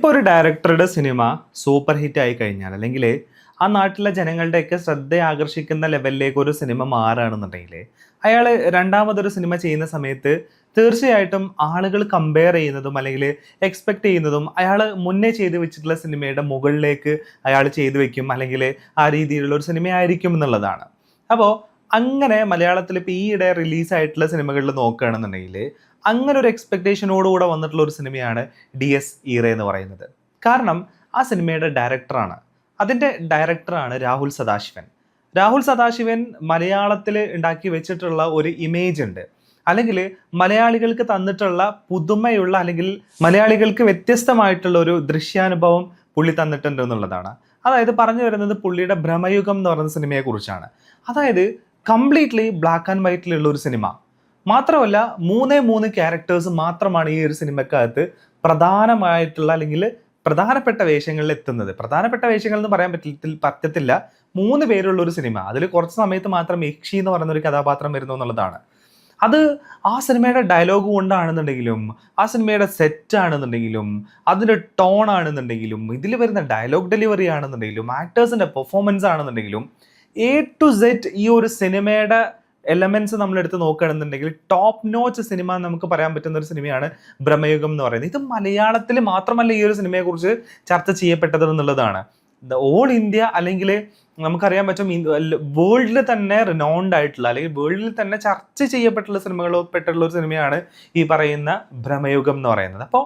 ഇപ്പോൾ ഒരു ഡയറക്ടറുടെ സിനിമ സൂപ്പർ ഹിറ്റ് ആയി കഴിഞ്ഞാൽ അല്ലെങ്കിൽ ആ നാട്ടിലെ ജനങ്ങളുടെയൊക്കെ ശ്രദ്ധ ആകർഷിക്കുന്ന ലെവലിലേക്ക് ഒരു സിനിമ മാറുകയാണെന്നുണ്ടെങ്കിൽ അയാൾ രണ്ടാമതൊരു സിനിമ ചെയ്യുന്ന സമയത്ത് തീർച്ചയായിട്ടും ആളുകൾ കമ്പയർ ചെയ്യുന്നതും അല്ലെങ്കിൽ എക്സ്പെക്ട് ചെയ്യുന്നതും അയാൾ മുന്നേ ചെയ്തു വെച്ചിട്ടുള്ള സിനിമയുടെ മുകളിലേക്ക് അയാൾ ചെയ്തു വെക്കും അല്ലെങ്കിൽ ആ രീതിയിലുള്ള ഒരു സിനിമയായിരിക്കും എന്നുള്ളതാണ്. അപ്പോൾ അങ്ങനെ മലയാളത്തിൽ ഇപ്പോൾ ഈയിടെ റിലീസായിട്ടുള്ള സിനിമകളിൽ നോക്കുകയാണെന്നുണ്ടെങ്കിൽ അങ്ങനെ ഒരു എക്സ്പെക്ടേഷനോടുകൂടെ വന്നിട്ടുള്ള ഒരു സിനിമയാണ് ഡി എസ് ഈറ എന്ന് പറയുന്നത്. കാരണം ആ സിനിമയുടെ ഡയറക്ടറാണ് അതിന്റെ ഡയറക്ടറാണ് രാഹുൽ സദാശിവൻ. രാഹുൽ സദാശിവൻ മലയാളത്തിൽ ഉണ്ടാക്കി വെച്ചിട്ടുള്ള ഒരു ഇമേജ് ഉണ്ട്. അല്ലെങ്കിൽ മലയാളികൾക്ക് തന്നിട്ടുള്ള പുതുമയുള്ള അല്ലെങ്കിൽ മലയാളികൾക്ക് വ്യത്യസ്തമായിട്ടുള്ള ഒരു ദൃശ്യാനുഭവം പുള്ളി തന്നിട്ടുണ്ട് എന്നുള്ളതാണ്. അതായത് പറഞ്ഞു വരുന്നത് പുള്ളിയുടെ ഭ്രമയുഗം എന്ന് പറയുന്ന സിനിമയെക്കുറിച്ചാണ്. അതായത് കംപ്ലീറ്റ്ലി ബ്ലാക്ക് ആൻഡ് വൈറ്റിലുള്ള ഒരു സിനിമ. മാത്രമല്ല മൂന്നേ മൂന്ന് ക്യാരക്ടേഴ്സ് മാത്രമാണ് ഈ ഒരു സിനിമക്കകത്ത് പ്രധാനമായിട്ടുള്ള അല്ലെങ്കിൽ പ്രധാനപ്പെട്ട വേഷങ്ങളിൽ എത്തുന്നത്. പ്രധാനപ്പെട്ട വേഷങ്ങൾ എന്ന് പറയാൻ പറ്റില്ല പറ്റത്തില്ല. മൂന്ന് പേരുള്ള ഒരു സിനിമ അതിൽ കുറച്ച് സമയത്ത് മാത്രം യക്ഷി എന്ന് പറയുന്ന ഒരു കഥാപാത്രം വരുന്നു എന്നുള്ളതാണ്. അത് ആ സിനിമയുടെ ഡയലോഗ് കൊണ്ടാണെന്നുണ്ടെങ്കിലും ആ സിനിമയുടെ സെറ്റ് ആണെന്നുണ്ടെങ്കിലും അതിന്റെ ടോൺ ആണെന്നുണ്ടെങ്കിലും ഇതിൽ വരുന്ന ഡയലോഗ് ഡെലിവറി ആണെന്നുണ്ടെങ്കിലും ആക്ടേഴ്സിന്റെ പെർഫോമൻസ് ആണെന്നുണ്ടെങ്കിലും എ ടു സെറ്റ് ഈ ഒരു സിനിമയുടെ എലമെന്റ്സ് നമ്മൾ എടുത്ത് നോക്കുകയാണെന്നുണ്ടെങ്കിൽ ടോപ്പ് നോച്ച് സിനിമ നമുക്ക് പറയാൻ പറ്റുന്ന ഒരു സിനിമയാണ് ബ്രഹ്മയുഗം എന്ന് പറയുന്നത്. ഇത് മലയാളത്തിൽ മാത്രമല്ല ഈ ഒരു സിനിമയെക്കുറിച്ച് ചർച്ച ചെയ്യപ്പെട്ടത് എന്നുള്ളതാണ്. ഓൾ ഇന്ത്യ അല്ലെങ്കിൽ നമുക്കറിയാൻ പറ്റും വേൾഡിൽ തന്നെ റിനോൺഡ് ആയിട്ടുള്ള അല്ലെങ്കിൽ വേൾഡിൽ തന്നെ ചർച്ച ചെയ്യപ്പെട്ടുള്ള സിനിമകളോ പെട്ടുള്ള ഒരു സിനിമയാണ് ഈ പറയുന്ന ഭ്രമയുഗം എന്ന് പറയുന്നത്. അപ്പോൾ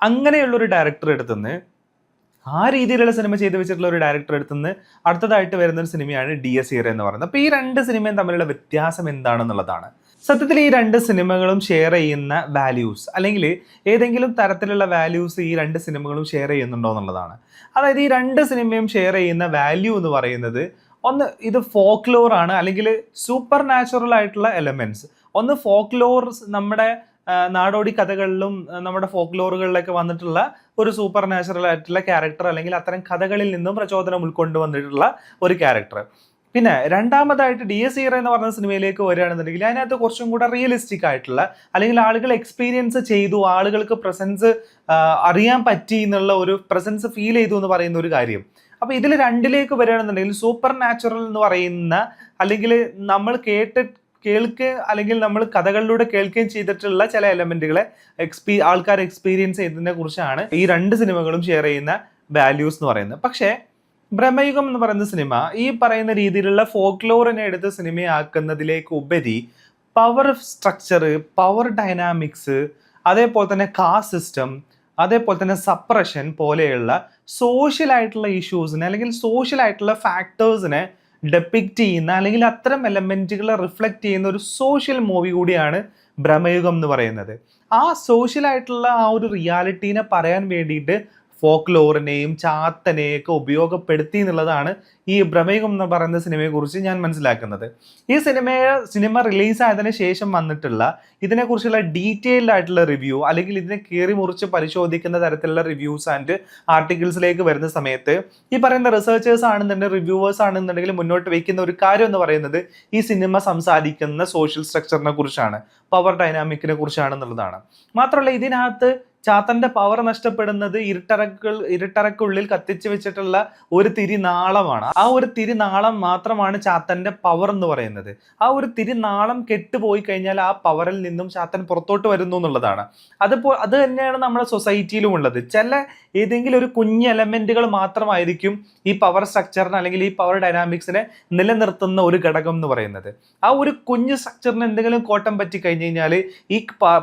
അങ്ങനെയുള്ള ഒരു ഡയറക്ടർ എടുത്തുനിന്ന് ആ രീതിയിലുള്ള സിനിമ ചെയ്തു വെച്ചിട്ടുള്ള ഒരു ഡയറക്ടർ അടുത്തുനിന്ന് അടുത്തതായിട്ട് വരുന്ന ഒരു സിനിമയാണ് ഡി എസ് ഇയർ എന്ന് പറയുന്നത്. അപ്പോൾ ഈ രണ്ട് സിനിമയും തമ്മിലുള്ള വ്യത്യാസം എന്താണെന്നുള്ളതാണ്. സത്യത്തിൽ ഈ രണ്ട് സിനിമകളും ഷെയർ ചെയ്യുന്ന വാല്യൂസ് അല്ലെങ്കിൽ ഏതെങ്കിലും തരത്തിലുള്ള വാല്യൂസ് ഈ രണ്ട് സിനിമകളും ഷെയർ ചെയ്യുന്നുണ്ടോ എന്നുള്ളതാണ്. അതായത് ഈ രണ്ട് സിനിമയും ഷെയർ ചെയ്യുന്ന വാല്യൂ എന്ന് പറയുന്നത് ഒന്ന് ഇത് ഫോക്ലോർ ആണ് അല്ലെങ്കിൽ സൂപ്പർ നാച്ചുറൽ ആയിട്ടുള്ള എലമെന്റ്സ് ഒന്ന് ഫോക്ലോർ നമ്മുടെ നാടോടി കഥകളിലും നമ്മുടെ നമ്മുടെ ഫോക്ലോറുകളിലൊക്കെ വന്നിട്ടുള്ള ഒരു സൂപ്പർ നാച്ചുറൽ ആയിട്ടുള്ള ക്യാരക്ടർ അല്ലെങ്കിൽ അത്തരം കഥകളിൽ നിന്നും പ്രചോദനം ഉൾക്കൊണ്ട് വന്നിട്ടുള്ള ഒരു ക്യാരക്ടർ പിന്നെ രണ്ടാമതായിട്ട് ഡി എസ് ഇറ എന്ന് പറഞ്ഞ സിനിമയിലേക്ക് വരികയാണെന്നുണ്ടെങ്കിൽ അതിനകത്ത് കുറച്ചും കൂടെ റിയലിസ്റ്റിക് ആയിട്ടുള്ള അല്ലെങ്കിൽ ആളുകൾ എക്സ്പീരിയൻസ് ചെയ്തു ആളുകൾക്ക് പ്രസൻസ് അറിയാൻ പറ്റി എന്നുള്ള ഒരു പ്രസൻസ് ഫീൽ ചെയ്തു എന്ന് പറയുന്ന ഒരു കാര്യം. അപ്പൊ ഇതിൽ രണ്ടിലേക്ക് വരികയാണെന്നുണ്ടെങ്കിൽ സൂപ്പർ നാച്ചുറൽ എന്ന് പറയുന്ന അല്ലെങ്കിൽ നമ്മൾ കേട്ട് കേൾക്ക് അല്ലെങ്കിൽ നമ്മൾ കഥകളിലൂടെ കേൾക്കുകയും ചെയ്തിട്ടുള്ള ചില എലമെന്റുകളെ എക്സ്പീ ആൾക്കാർ എക്സ്പീരിയൻസ് ചെയ്തതിനെ കുറിച്ചാണ് ഈ രണ്ട് സിനിമകളും ഷെയർ ചെയ്യുന്ന വാല്യൂസ് എന്ന് പറയുന്നത്. പക്ഷേ ബ്രഹ്മയുഗം എന്ന് പറയുന്ന സിനിമ ഈ പറയുന്ന രീതിയിലുള്ള ഫോക്ലോറിനെ എടുത്ത് സിനിമയാക്കുന്നതിലേക്ക് ഉപരി പവർ സ്ട്രക്ചർ പവർ ഡൈനാമിക്സ് അതേപോലെ തന്നെ കാസ്റ്റ് സിസ്റ്റം അതേപോലെ തന്നെ സപ്രഷൻ പോലെയുള്ള സോഷ്യൽ ആയിട്ടുള്ള ഇഷ്യൂസിനെ അല്ലെങ്കിൽ സോഷ്യൽ ആയിട്ടുള്ള ഫാക്ടേഴ്സിനെ ഡെപ്പിക്റ്റ് ചെയ്യുന്ന അല്ലെങ്കിൽ അത്തരം എലമെന്റുകളെ റിഫ്ലക്റ്റ് ചെയ്യുന്ന ഒരു സോഷ്യൽ മൂവി കൂടിയാണ് ഭ്രമയുഗം എന്ന് പറയുന്നത്. ആ സോഷ്യലായിട്ടുള്ള ആ ഒരു റിയാലിറ്റീനെ പറയാൻ വേണ്ടിയിട്ട് ഫോക്ലോറിനെയും ചാത്തനെയും ഒക്കെ ഉപയോഗപ്പെടുത്തി എന്നുള്ളതാണ് ഈ ഭ്രമയുഗം എന്ന് പറയുന്ന സിനിമയെക്കുറിച്ച് ഞാൻ മനസ്സിലാക്കുന്നത്. ഈ സിനിമയെ സിനിമ റിലീസ് ആയതിനു ശേഷം വന്നിട്ടുള്ള ഇതിനെക്കുറിച്ചുള്ള ഡീറ്റെയിൽഡ് ആയിട്ടുള്ള റിവ്യൂ അല്ലെങ്കിൽ ഇതിനെ കീറി മുറിച്ച് പരിശോധിക്കുന്ന തരത്തിലുള്ള റിവ്യൂസ് ആൻഡ് ആർട്ടിക്കിൾസിലേക്ക് വരുന്ന സമയത്ത് ഈ പറയുന്ന റിസർച്ചേഴ്സ് ആണെന്നുണ്ടെങ്കിൽ റിവ്യൂവേഴ്സ് ആണെന്നുണ്ടെങ്കിൽ മുന്നോട്ട് വയ്ക്കുന്ന ഒരു കാര്യം എന്ന് പറയുന്നത് ഈ സിനിമ സംസാരിക്കുന്ന സോഷ്യൽ സ്ട്രക്ചറിനെ കുറിച്ചാണ് പവർ ഡൈനാമിക്കിനെ കുറിച്ചാണെന്നുള്ളതാണ്. മാത്രമല്ല ഇതിനകത്ത് ചാത്തന്റെ പവർ നഷ്ടപ്പെടുന്നത് ഇരുട്ടറക്കൾ ഇരുട്ടറക്കുള്ളിൽ കത്തിച്ചു വെച്ചിട്ടുള്ള ഒരു തിരിനാളമാണ്. ആ ഒരു തിരിനാളം മാത്രമാണ് ചാത്തന്റെ പവർ എന്ന് പറയുന്നത്. ആ ഒരു തിരിനാളം കെട്ടുപോയി കഴിഞ്ഞാൽ ആ പവറിൽ നിന്നും ചാത്തൻ പുറത്തോട്ട് വരുന്നു എന്നുള്ളതാണ്. അതിപ്പോ അത് തന്നെയാണ് നമ്മുടെ സൊസൈറ്റിയിലും ഉള്ളത്. ചില ഏതെങ്കിലും ഒരു കുഞ്ഞ് എലമെന്റുകൾ മാത്രമായിരിക്കും ഈ പവർ സ്ട്രക്ചറിന് അല്ലെങ്കിൽ ഈ പവർ ഡൈനാമിക്സിനെ നിലനിർത്തുന്ന ഒരു ഘടകം എന്ന് പറയുന്നത്. ആ ഒരു കുഞ്ഞ് സ്ട്രക്ചറിന് എന്തെങ്കിലും കോട്ടം പറ്റി കഴിഞ്ഞ് കഴിഞ്ഞാൽ ഈ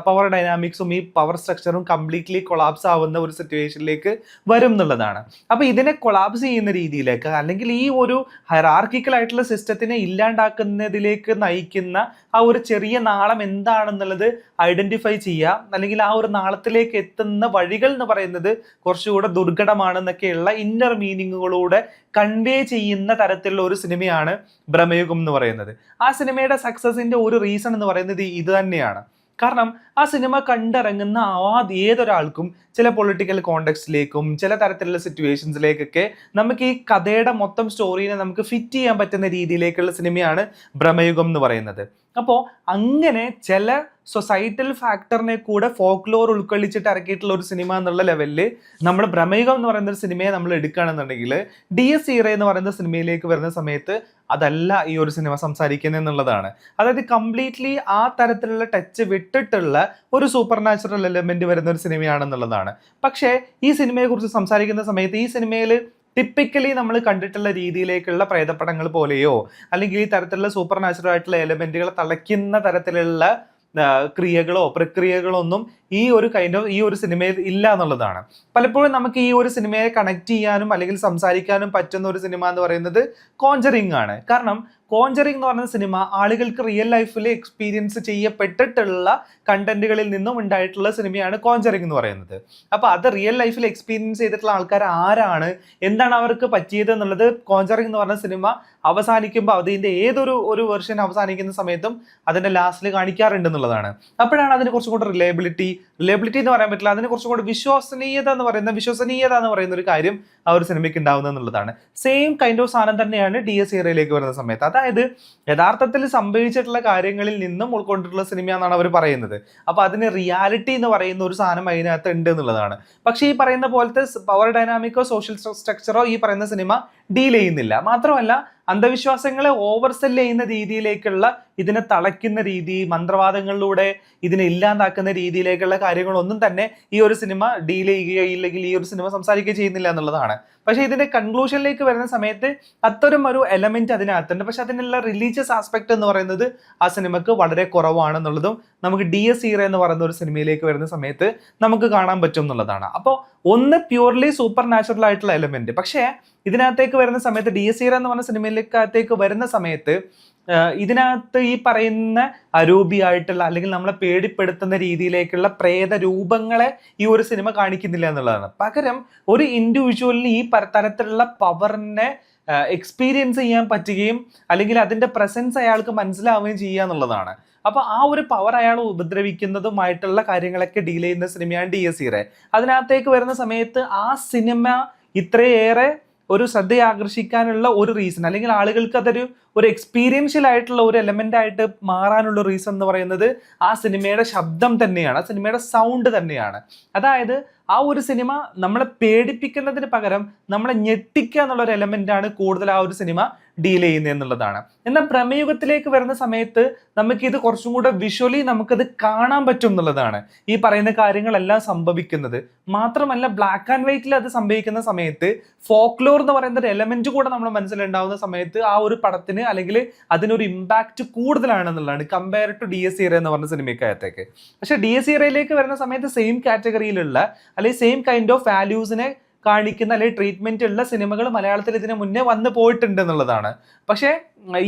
പവർ ഡൈനാമിക്സും ഈ പവർ സ്ട്രക്ചറും കംപ്ലീറ്റ്ലി കൊളാപ്സ് ആവുന്ന ഒരു സിറ്റുവേഷനിലേക്ക് വരും എന്നുള്ളതാണ്. അപ്പൊ ഇതിനെ കൊളാപ്സ് ചെയ്യുന്ന രീതിയിലേക്ക് അല്ലെങ്കിൽ ഈ ഒരു ഹെറാർക്കിക്കൽ ആയിട്ടുള്ള സിസ്റ്റത്തിനെ ഇല്ലാണ്ടാക്കുന്നതിലേക്ക് നയിക്കുന്ന ആ ഒരു ചെറിയ നാളം എന്താണെന്നുള്ളത് ഐഡന്റിഫൈ ചെയ്യുക. അല്ലെങ്കിൽ ആ ഒരു നാളത്തിലേക്ക് എത്തുന്ന വഴികൾ എന്ന് പറയുന്നത് കുറച്ചുകൂടെ ദുർഘടമാണെന്നൊക്കെയുള്ള ഇന്നർ മീനിങ്ങുകളൂടെ കൺവേ ചെയ്യുന്ന തരത്തിലുള്ള ഒരു സിനിമയാണ് ഭ്രമയുഗം എന്ന് പറയുന്നത്. ആ സിനിമയുടെ സക്സസിന്റെ ഒരു റീസൺ എന്ന് പറയുന്നത് ഇത് തന്നെയാണ്. കാരണം ആ സിനിമ കണ്ടിറങ്ങുന്ന ആ ഏതൊരാൾക്കും ചില പൊളിറ്റിക്കൽ കോണ്ടെക്സ്റ്റിലേക്കും ചില തരത്തിലുള്ള സിറ്റുവേഷൻസിലേക്കൊക്കെ നമുക്ക് ഈ കഥയുടെ മൊത്തം സ്റ്റോറീനെ നമുക്ക് ഫിറ്റ് ചെയ്യാൻ പറ്റുന്ന രീതിയിലേക്കുള്ള സിനിമയാണ് ഭ്രമയുഗം എന്ന് പറയുന്നത്. അപ്പോൾ അങ്ങനെ ചില സൊസൈറ്റൽ ഫാക്ടറിനെ കൂടെ ഫോക്ലോർ ഉൾക്കൊള്ളിച്ചിട്ട് ഇറക്കിയിട്ടുള്ള ഒരു സിനിമ എന്നുള്ള ലെവലിൽ നമ്മൾ ഭ്രമയുഗം എന്ന് പറയുന്ന ഒരു സിനിമയെ നമ്മൾ എടുക്കുകയാണെന്നുണ്ടെങ്കിൽ ഡി എസ് ഈറ എന്ന് പറയുന്ന സിനിമയിലേക്ക് വരുന്ന സമയത്ത് അതല്ല ഈ ഒരു സിനിമ സംസാരിക്കുന്നത് എന്നുള്ളതാണ്. അതായത് കംപ്ലീറ്റ്ലി ആ തരത്തിലുള്ള ടച്ച് വിട്ടിട്ടുള്ള ഒരു സൂപ്പർ നാച്ചുറൽ എലമെന്റ് വരുന്ന ഒരു സിനിമയാണെന്നുള്ളതാണ് പക്ഷേ ഈ സിനിമയെക്കുറിച്ച് സംസാരിക്കുന്ന സമയത്ത് ഈ സിനിമയിൽ ടിപ്പിക്കലി നമ്മൾ കണ്ടിട്ടുള്ള രീതിയിലേക്കുള്ള പ്രേതപ്പടങ്ങൾ പോലെയോ അല്ലെങ്കിൽ ഈ തരത്തിലുള്ള സൂപ്പർ നാച്ചുറൽ ആയിട്ടുള്ള എലമെന്റുകൾ തളയ്ക്കുന്ന തരത്തിലുള്ള ക്രിയകളോ പ്രക്രിയകളോ ഒന്നും ഈ ഒരു കൈൻഡ് ഓഫ് ഈ ഒരു സിനിമയിൽ ഇല്ല എന്നുള്ളതാണ്. പലപ്പോഴും നമുക്ക് ഈ ഒരു സിനിമയെ കണക്ട് ചെയ്യാനും അല്ലെങ്കിൽ സംസാരിക്കാനും പറ്റുന്ന ഒരു സിനിമ എന്ന് പറയുന്നത് കോഞ്ചറിങ് ആണ്. കാരണം കോഞ്ചറിങ് എന്ന് പറയുന്ന സിനിമ ആളുകൾക്ക് റിയൽ ലൈഫിൽ എക്സ്പീരിയൻസ് ചെയ്യപ്പെട്ടിട്ടുള്ള കണ്ടന്റുകളിൽ നിന്നും ഉണ്ടായിട്ടുള്ള സിനിമയാണ് കോഞ്ചറിങ് എന്ന് പറയുന്നത്. അപ്പോൾ അത് റിയൽ ലൈഫിൽ എക്സ്പീരിയൻസ് ചെയ്തിട്ടുള്ള ആൾക്കാർ ആരാണ്? എന്താണ് അവർക്ക് പറ്റിയത് എന്നുള്ളത് കോഞ്ചറിങ് എന്ന് പറഞ്ഞ സിനിമ അവസാനിക്കുമ്പോൾ അതിന്റെ ഏതൊരു ഒരു വെർഷൻ അവസാനിക്കുന്ന സമയത്തും അതിന്റെ ലാസ്റ്റിൽ കാണിക്കാറുണ്ട് എന്നുള്ളതാണ്. അപ്പോഴാണ് അതിന് കുറച്ചും കൂടെ റിലയബിലിറ്റി റിലയബിലിറ്റി എന്ന് പറയാൻ പറ്റില്ല അതിന് കുറച്ചും കൂടെ വിശ്വസനീയത എന്ന് പറയുന്ന വിശ്വസനീയത എന്ന് പറയുന്ന ഒരു കാര്യം ആ ഒരു സിനിമയ്ക്ക് ഉണ്ടാവുന്നത് എന്നുള്ളതാണ്. സെയിം കൈൻഡ് ഓഫ് സാധനം തന്നെയാണ് ഡി എസ് ഏറിയയിലേക്ക് വരുന്ന സമയത്ത്. അതായത് യഥാർത്ഥത്തിൽ സംഭവിച്ചിട്ടുള്ള കാര്യങ്ങളിൽ നിന്നും ഉൾക്കൊണ്ടിട്ടുള്ള സിനിമ എന്നാണ് അവർ പറയുന്നത്. അപ്പൊ അതിന് റിയാലിറ്റി എന്ന് പറയുന്ന ഒരു സാധനം അതിനകത്ത് ഉണ്ട് എന്നുള്ളതാണ്. പക്ഷേ ഈ പറയുന്ന പോലത്തെ പവർ ഡൈനാമിക്കോ സോഷ്യൽ സ്ട്രക്ചറോ ഈ പറയുന്ന സിനിമ ഡീൽ ചെയ്യുന്നില്ല. മാത്രമല്ല അന്ധവിശ്വാസങ്ങളെ ഓവർ സെൽ ചെയ്യുന്ന രീതിയിലേക്കുള്ള ഇതിനെ തളയ്ക്കുന്ന രീതി മന്ത്രവാദങ്ങളിലൂടെ ഇതിനെ ഇല്ലാതാക്കുന്ന രീതിയിലേക്കുള്ള കാര്യങ്ങളൊന്നും തന്നെ ഈ ഒരു സിനിമ ഡീൽ ചെയ്യുകയോ ഇല്ലെങ്കിൽ ഈ ഒരു സിനിമ സംസാരിക്കുകയോ ചെയ്യുന്നില്ല എന്നുള്ളതാണ്. പക്ഷെ ഇതിന്റെ കൺക്ലൂഷനിലേക്ക് വരുന്ന സമയത്ത് അത്തരം ഒരു എലമെന്റ് അതിനകത്തുണ്ട്. പക്ഷെ അതിനുള്ള റിലീജിയസ് ആസ്പെക്ട് എന്ന് പറയുന്നത് ആ സിനിമക്ക് വളരെ കുറവാണെന്നുള്ളതും നമുക്ക് ഡി എസ് ഈറ എന്ന് പറയുന്ന ഒരു സിനിമയിലേക്ക് വരുന്ന സമയത്ത് നമുക്ക് കാണാൻ പറ്റും എന്നുള്ളതാണ്. അപ്പോൾ ഒന്ന് പ്യൂർലി സൂപ്പർ നാച്ചുറൽ ആയിട്ടുള്ള എലമെന്റ് പക്ഷേ ഇതിനകത്തേക്ക് വരുന്ന സമയത്ത് ഡി എസ് എന്ന് പറഞ്ഞ സിനിമയിലേക്കകത്തേക്ക് വരുന്ന സമയത്ത് ഇതിനകത്ത് ഈ പറയുന്ന അരൂപിയായിട്ടുള്ള അല്ലെങ്കിൽ നമ്മളെ പേടിപ്പെടുത്തുന്ന രീതിയിലേക്കുള്ള പ്രേത രൂപങ്ങളെ ഈ ഒരു സിനിമ കാണിക്കുന്നില്ല എന്നുള്ളതാണ്. പകരം ഒരു ഇൻഡിവിജ്വലിന് ഈ തരത്തിലുള്ള പവറിനെ എക്സ്പീരിയൻസ് ചെയ്യാൻ പറ്റുകയും അല്ലെങ്കിൽ അതിന്റെ പ്രസൻസ് അയാൾക്ക് മനസ്സിലാവുകയും ചെയ്യുക എന്നുള്ളതാണ്. അപ്പൊ ആ ഒരു പവർ അയാൾ ഉപദ്രവിക്കുന്നതുമായിട്ടുള്ള കാര്യങ്ങളൊക്കെ ഡീൽ ചെയ്യുന്ന സിനിമയാണ് ഡി എസ് സിറെ അതിനകത്തേക്ക് വരുന്ന സമയത്ത് ആ സിനിമ ഇത്രയേറെ ഒരു ശ്രദ്ധയാകർഷിക്കാനുള്ള ഒരു റീസൺ അല്ലെങ്കിൽ ആളുകൾക്ക് അതൊരു ഒരു എക്സ്പീരിയൻഷ്യൽ ആയിട്ടുള്ള ഒരു എലമെന്റ് ആയിട്ട് മാറാനുള്ള റീസൺ എന്ന് പറയുന്നത് ആ സിനിമയുടെ ശബ്ദം തന്നെയാണ് ആ സിനിമയുടെ സൗണ്ട് തന്നെയാണ്. അതായത് ആ ഒരു സിനിമ നമ്മളെ പേടിപ്പിക്കുന്നതിന് പകരം നമ്മളെ ഞെട്ടിക്കുക എന്നുള്ള ഒരു എലമെന്റ് ആണ് കൂടുതൽ ആ ഒരു സിനിമ ഡീൽ ചെയ്യുന്നത് എന്നുള്ളതാണ്. എന്നാൽ പ്രമേയുഗത്തിലേക്ക് വരുന്ന സമയത്ത് നമുക്ക് ഇത് കുറച്ചും കൂടെ വിഷ്വലി നമുക്കത് കാണാൻ പറ്റും എന്നുള്ളതാണ്. ഈ പറയുന്ന കാര്യങ്ങളെല്ലാം സംഭവിക്കുന്നത്. മാത്രമല്ല ബ്ലാക്ക് ആൻഡ് വൈറ്റിൽ അത് സംഭവിക്കുന്ന സമയത്ത് ഫോക്ലോർ എന്ന് പറയുന്ന ഒരു എലമെന്റ് കൂടെ നമ്മുടെ മനസ്സിലുണ്ടാവുന്ന സമയത്ത് ആ ഒരു പടത്തിന് അല്ലെങ്കിൽ അതിനൊരു impact കൂടുതലാണെന്നുള്ളതാണ്. Compare to D S era എന്ന് പറഞ്ഞ സിനിമയ്ക്കകത്തേക്ക്. പക്ഷെ ഡി എസ് ഇറയിലേക്ക് വരുന്ന സമയത്ത് സെയിം കാറ്റഗറിയിലുള്ള അല്ലെങ്കിൽ സെയിം കൈൻഡ് ഓഫ് വാല്യൂസിനെ കാണിക്കുന്ന അല്ലെങ്കിൽ ട്രീറ്റ്മെന്റ് ഉള്ള സിനിമകൾ മലയാളത്തിൽ ഇതിന് മുന്നേ വന്നു പോയിട്ടുണ്ട് എന്നുള്ളതാണ്. പക്ഷേ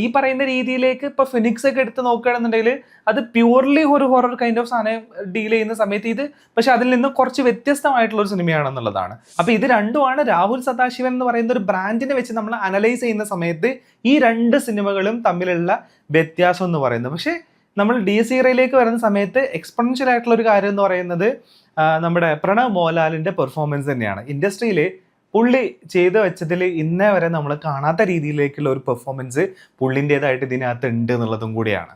ഈ പറയുന്ന രീതിയിലേക്ക് ഇപ്പൊ ഫിനിക്സ് ഒക്കെ എടുത്ത് നോക്കുകയാണെന്നുണ്ടെങ്കിൽ അത് പ്യൂർലി ഒരു ഹൊറർ കൈൻഡ് ഓഫ് സാധനം ഡീൽ ചെയ്യുന്ന സമയത്ത് ഇത് പക്ഷെ അതിൽ നിന്ന് കുറച്ച് വ്യത്യസ്തമായിട്ടുള്ള ഒരു സിനിമയാണെന്നുള്ളതാണ്. അപ്പൊ ഇത് രണ്ടുമാണ് രാഹുൽ സദാശിവൻ എന്ന് പറയുന്ന ഒരു ബ്രാൻഡിനെ വെച്ച് നമ്മൾ അനലൈസ് ചെയ്യുന്ന സമയത്ത് ഈ രണ്ട് സിനിമകളും തമ്മിലുള്ള വ്യത്യാസം എന്ന് പറയുന്നത്. പക്ഷേ നമ്മൾ ഡി സീറയിലേക്ക് വരുന്ന സമയത്ത് എക്സ്പെൻഷ്യൽ ആയിട്ടുള്ള ഒരു കാര്യം എന്ന് പറയുന്നത് നമ്മുടെ പ്രണവ് മോഹൻലാലിന്റെ പെർഫോമൻസ് തന്നെയാണ്. ഇൻഡസ്ട്രിയിൽ പുള്ളി ചെയ്തു വെച്ചതിൽ ഇന്നേ വരെ നമ്മൾ കാണാത്ത രീതിയിലേക്കുള്ള ഒരു പെർഫോമൻസ് പുള്ളിന്റെതായിട്ട് ഇതിനകത്ത് ഉണ്ട് എന്നുള്ളതും കൂടിയാണ്.